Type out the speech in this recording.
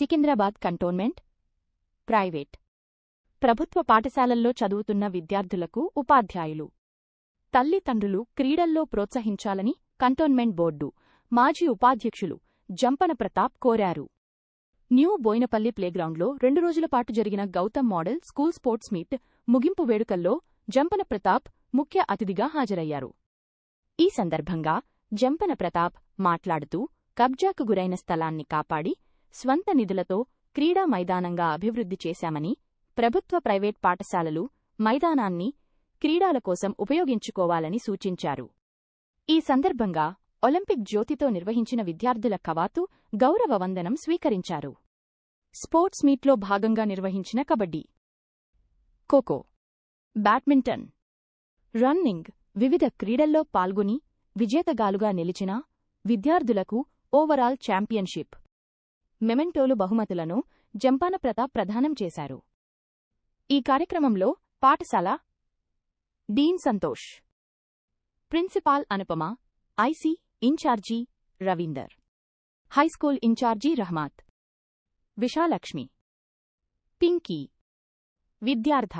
Secunderabad cantonment private. ప్రభుత్వ పాఠశాలల్లో చదువుతున్న విద్యార్థులకు ఉపాధ్యాయులు. తల్లిదండ్రులు క్రీడల్లో ప్రోత్సహించాలని కంటోన్మెంట్ బోర్డు మాజీ ఉపాధ్యక్షులు జంపన ప్రతాప్ కోరారు. న్యూ బోయినపల్లి ప్లేగ్రౌండ్లో రెండు రోజుల పాటు జరిగిన Gautam model school sports meet ముగింపు వేడుకల్లో జంపన ప్రతాప్ ముఖ్య అతిథిగా హాజరయ్యారు. ఈ సందర్భంగా జంపన ప్రతాప్ మాట్లాడుతూ కబ్జాకు గురైన స్థలాన్ని కాపాడి స్వంత నిధులతో క్రీడా మైదానంగా అభివృద్ధి చేశామని ప్రభుత్వ ప్రైవేట్ పాఠశాలలు మైదానాన్ని క్రీడాల కోసం ఉపయోగించుకోవాలని సూచించారు. ఈ సందర్భంగా ఒలింపిక్ జ్యోతితో నిర్వహించిన విద్యార్థుల కవాతు గౌరవ వందనం స్వీకరించారు. స్పోర్ట్స్ మీట్లో భాగంగా నిర్వహించిన కబడ్డీ ఖోఖో బ్యాడ్మింటన్ రన్నింగ్ వివిధ క్రీడల్లో పాల్గొని విజేతగాలుగా నిలిచిన విద్యార్థులకు ఓవరాల్ ఛాంపియన్షిప్ మెమెంటోలు బహుమతులను జంపాన ప్రతాప్ ప్రదానం చేశారు. ఈ కార్యక్రమంలో పాఠశాల dean Santosh principal Anupama IC incharge Ravinder high school incharge Rahmat Vishalakshmi Pinky విద్యార్థ